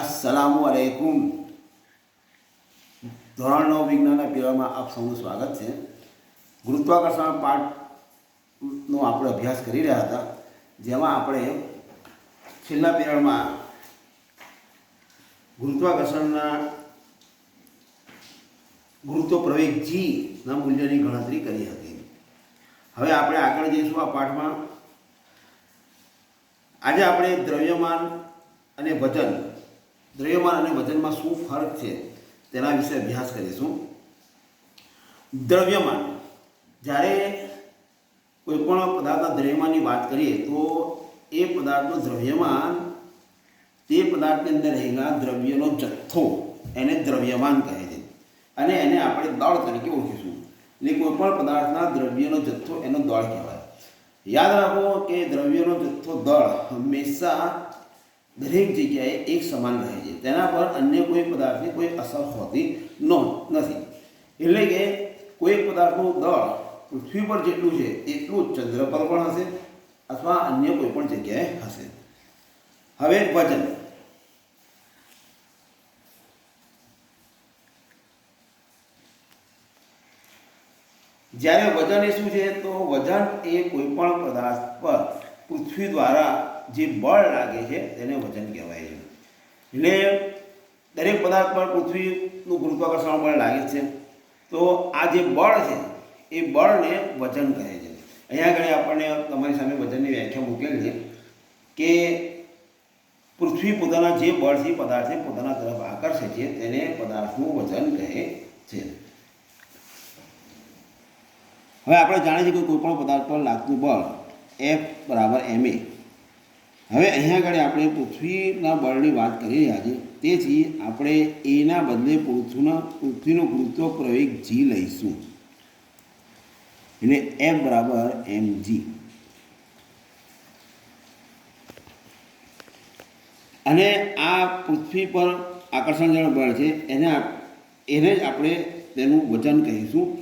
અસલામુ અલૈકુમ ધોરણ નવ વિજ્ઞાનના પીવામાં આપ સૌનું સ્વાગત છે. ગુરુત્વાકર્ષણ પાઠનો આપણે અભ્યાસ કરી રહ્યા હતા, જેમાં આપણે છેલ્લા પીરિયડમાં ગુરુત્વાકર્ષણના ગુરુત્વ પ્રવેગ જીના મૂલ્યની ગણતરી કરી હતી. હવે આપણે આગળ જઈશું આ પાઠમાં. આજે આપણે દ્રવ્યમાન અને વજન દ્રવ્યમાન અને વજનમાં શું ફરક છે તેના વિશે અભ્યાસ કરીશું. દ્રવ્યમાન. જ્યારે કોઈ પણ પદાર્થના દ્રવ્યમાનની વાત કરીએ તો એ પદાર્થનું દ્રવ્યમાન તે પદાર્થની અંદર રહેલા દ્રવ્યનો જથ્થો એને દ્રવ્યમાન કહે છે. અને એને આપણે દળ તરીકે ઓળખીશું. એટલે કોઈ પણ પદાર્થના દ્રવ્યનો જથ્થો એનો દળ કહેવાય. યાદ રાખો કે દ્રવ્યનો જથ્થો દળ હંમેશા દરેક જગ્યાએ એક સમાન રહે છે. તેના પર અન્ય કોઈ પદાર્થની કોઈ અસર હોતી ન નથી. એટલે કે કોઈ પદાર્થનું દળ પૃથ્વી પર જેટલું છે, એટલું જ ચંદ્ર પર પણ હશે અથવા અન્ય કોઈ પણ જગ્યાએ હશે. હવે વજન. જ્યારે વજન એ શું છે, તો વજન એ કોઈ પણ પદાર્થ પર પૃથ્વી દ્વારા જે બળ લાગે છે તેને વજન કહેવાય છે. એટલે દરેક પદાર્થ પર પૃથ્વીનું ગુરુત્વાકર્ષણ બળ લાગે છે. તો આ જે બળ છે, એ બળને વજન કહે છે. અહીંયા આગળ આપણને તમારી સામે વજનની વ્યાખ્યા મૂકેલી છે કે પૃથ્વી પોતાના જે બળથી પદાર્થને પોતાના તરફ આકર્ષે છે, તેને પદાર્થનું વજન કહે છે. હવે આપણે જાણીએ છીએ કે કોઈ પણ પદાર્થ પર લાગતું બળ એફ બરાબર એમ એ હવે અહીંયા આગળ આપણે પૃથ્વીના બળની વાત કરી રહ્યા છીએ. તેથી આપણે એના બદલે પૃથ્વીના, પૃથ્વીનો ગુરુત્વ પ્રવેગ જી લઈશું. એટલે એફ બરાબર એમ જી અને આ પૃથ્વી પર આકર્ષણ જળ બળ છે. એને એને જ આપણે તેનું વજન કહીશું.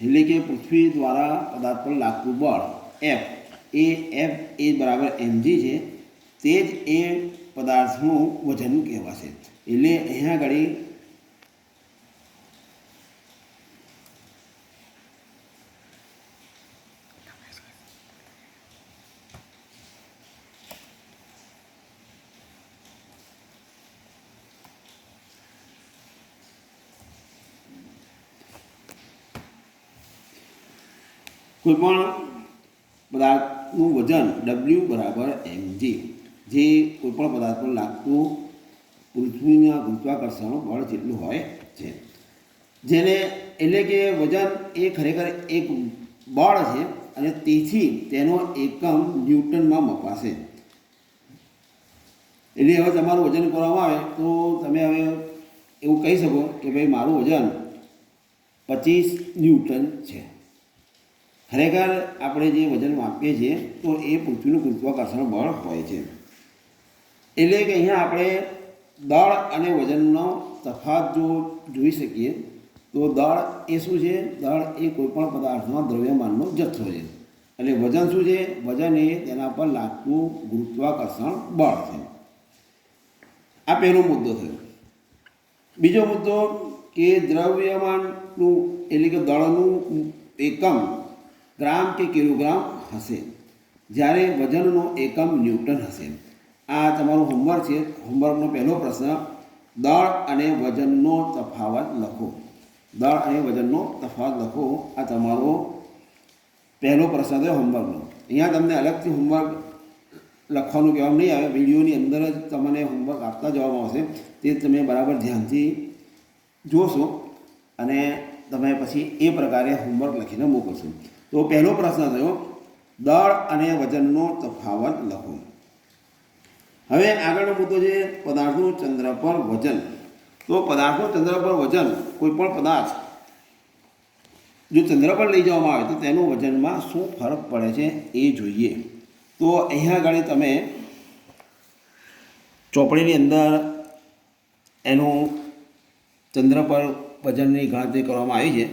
એટલે કે પૃથ્વી દ્વારા પદાર્થ પર લાગતું બળ એફ એ એફ એ બરાબર એમજી છે તે જ એ પદાર્થનું વજન કહેવાશે એટલે અહીંયા આગળ કોઈ પણ પદાર્થનું વજન ડબલ્યુ બરાબર એમ જી જે કોઈપણ પદાર્થ પર લાગતું પૃથ્વીના ગુરુત્વાકર્ષણ બળ જેટલું હોય છે. જેને એટલે કે વજન એ ખરેખર એક બળ છે અને તેથી તેનો એકમ ન્યૂટનમાં મપાશે. એટલે હવે તમારું વજન કરવામાં આવે તો તમે હવે એવું કહી શકો કે ભાઈ મારું વજન પચીસ ન્યૂટન છે. ખરેખર આપણે જે વજન માપીએ છીએ, તો એ પૃથ્વીનું ગુરુત્વાકર્ષણ બળ હોય છે. એટલે કે અહીંયા આપણે દળ અને વજનનો તફાત જો જોઈ શકીએ, તો દળ એ શું છે? દળ એ કોઈપણ પદાર્થનો દ્રવ્યમાનનો જથ્થો છે. અને વજન શું છે? વજન એ તેના પર લાગતું ગુરુત્વાકર્ષણ બળ છે. આ પહેલો મુદ્દો થયો. બીજો મુદ્દો કે દ્રવ્યમાનનું એટલે કે દળનું એકમ ગ્રામ કે કિલોગ્રામ હશે. જ્યારે વજનનો એકમ ન્યૂટન હશે. આ તમારું હોમવર્ક છે. હોમવર્કનો પહેલો પ્રશ્ન, દળ અને વજનનો તફાવત લખો. દળ અને વજનનો તફાવત લખો. આ તમારો પહેલો પ્રશ્ન છે હોમવર્કનો અહીંયા તમને અલગથી હોમવર્ક લખવાનું કહેવામાં નહીં આવે. વિડીયોની અંદર જ તમને હોમવર્ક આપતા જવામાં આવશે. તે તમે બરાબર ધ્યાનથી જોશો અને તમે પછી એ પ્રકારે હોમવર્ક લખીને મોકલશો. તો પહેલો પ્રશ્ન થયો, દળ અને વજનનો તફાવત લખો. હવે આગળનો મુદ્દો છે પદાર્થનું ચંદ્ર પર વજન. તો પદાર્થનું ચંદ્ર પર વજન કોઈ પણ પદાર્થ જો ચંદ્ર પર લઈ જવામાં આવે તો તેનું વજનમાં શું ફરક પડે છે એ જોઈએ. તો અહીંયા આગળ તમે ચોપડીની અંદર એનું ચંદ્ર પર વજનની ગણતરી કરવામાં આવી છે.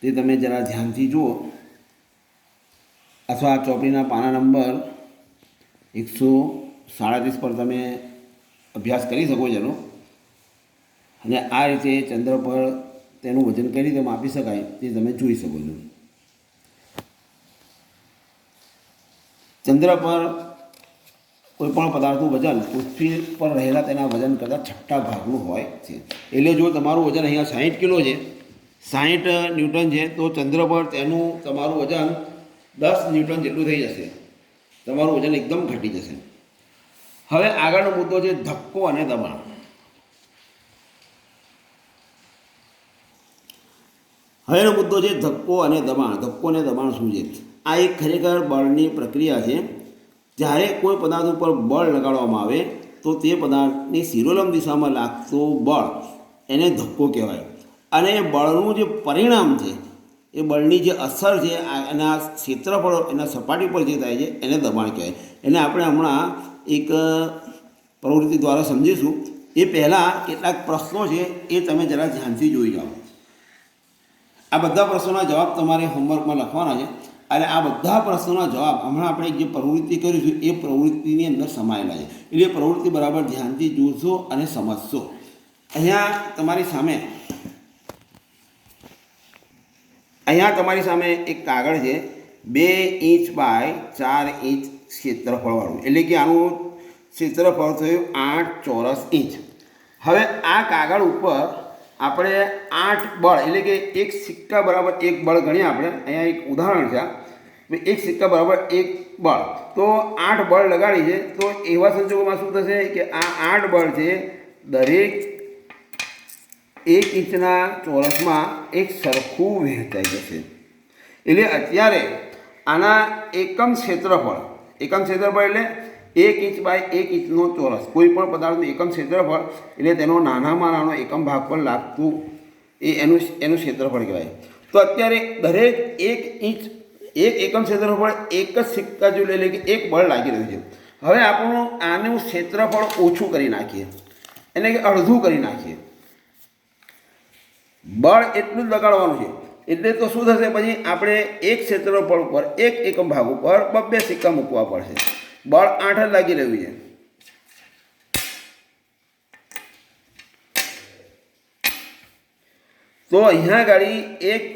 તે તમે જરા ધ્યાનથી જુઓ. અથવા ચોપડીના પાના નંબર એકસો સાડત્રીસ પર તમે અભ્યાસ કરી શકો છો અને આ રીતે ચંદ્ર પર તેનું વજન કઈ રીતે માપી શકાય તે તમે જોઈ શકો છો. ચંદ્ર પર કોઈપણ પદાર્થનું વજન પૃથ્વી પર રહેલા તેના વજન કરતાં છઠ્ઠા ભાગનું હોય છે. એટલે જો તમારું વજન અહીંયા સાહીઠ કિલો છે, સાહીઠ ન્યૂટન છે, તો ચંદ્ર પર તેનું તમારું વજન દસ ન્યૂટન જેટલું થઈ જશે, તમારું વજન એકદમ ઘટી જશે. હવે આગળનો મુદ્દો છે ધક્કો અને દબાણ. હવેનો મુદ્દો છે ધક્કો અને દબાણ. ધક્કો અને દબાણ શું છે? આ એક ખરેખર બળની પ્રક્રિયા છે. જ્યારે કોઈ પદાર્થ ઉપર બળ લગાડવામાં આવે, તો તે પદાર્થની સિરોલમ દિશામાં લાગતો બળ એને ધક્કો કહેવાય. અને એ બળનું જે પરિણામ છે એ બળની જે અસર છે એના ક્ષેત્રફળો એના સપાટી પર જે થાય છે, એને દબાણ કહેવાય. એને આપણે હમણાં એક પ્રવૃત્તિ દ્વારા સમજીશું. એ પહેલાં કેટલાક પ્રશ્નો છે, એ તમે જરા ધ્યાનથી જોઈ જાઓ. આ બધા પ્રશ્નોના જવાબ તમારે હોમવર્કમાં લખવાના છે. અને આ બધા પ્રશ્નોના જવાબ હમણાં આપણે જે પ્રવૃત્તિ કરીશું, એ પ્રવૃત્તિની અંદર સમાયેલા છે. એટલે પ્રવૃત્તિ બરાબર ધ્યાનથી જોશો અને સમજશો. અહીંયા તમારી સામે અહીંયા તમારી સામે એક કાગળ છે. બે ઇંચ બાય ચાર ઇંચ ક્ષેત્રફળવાળું. એટલે કે આનું ક્ષેત્રફળ થયું આઠ ચોરસ ઇંચ. હવે આ કાગળ ઉપર આપણે આઠ બળ, એટલે કે એક સિક્કા બરાબર એક બળ ગણીએ આપણે. અહીંયા એક ઉદાહરણ છે એક સિક્કા બરાબર એક બળ. તો આઠ બળ લગાડી છે. તો એવા સંજોગોમાં શું થશે કે આ આઠ બળ છે દરેક એક ઇંચના ચોરસમાં એક સરખું વહેંચાઈ જશે. એટલે અત્યારે આના એકમ ક્ષેત્રફળ એકમ ક્ષેત્રફળ એટલે એક ઇંચ બાય એક ઇંચનો ચોરસ, કોઈ પણ પદાર્થનું એકમ ક્ષેત્રફળ એટલે તેનો નાનામાં નાનો એકમ ભાગ પર લાગતું એ એનું એનું ક્ષેત્રફળ કહેવાય. તો અત્યારે દરેક એક ઇંચ, એક એકમ ક્ષેત્રફળ એક જ સિક્કા જેવું એટલે કે એક બળ લાગી રહ્યું છે. હવે આપણું આનું ક્ષેત્રફળ ઓછું કરી નાખીએ. એટલે કે અડધું કરી નાખીએ. બળ એટલું જ લગાડવાનું છે. એટલે તો શું થશે? પછી આપણે એક ક્ષેત્રફળ ઉપર, એક એકમ ભાગ ઉપર બબ્બે સિક્કા મૂકવા પડશે. બળ આઠ જ લાગી રહ્યું છે. તો અહીંયા ગાડી એક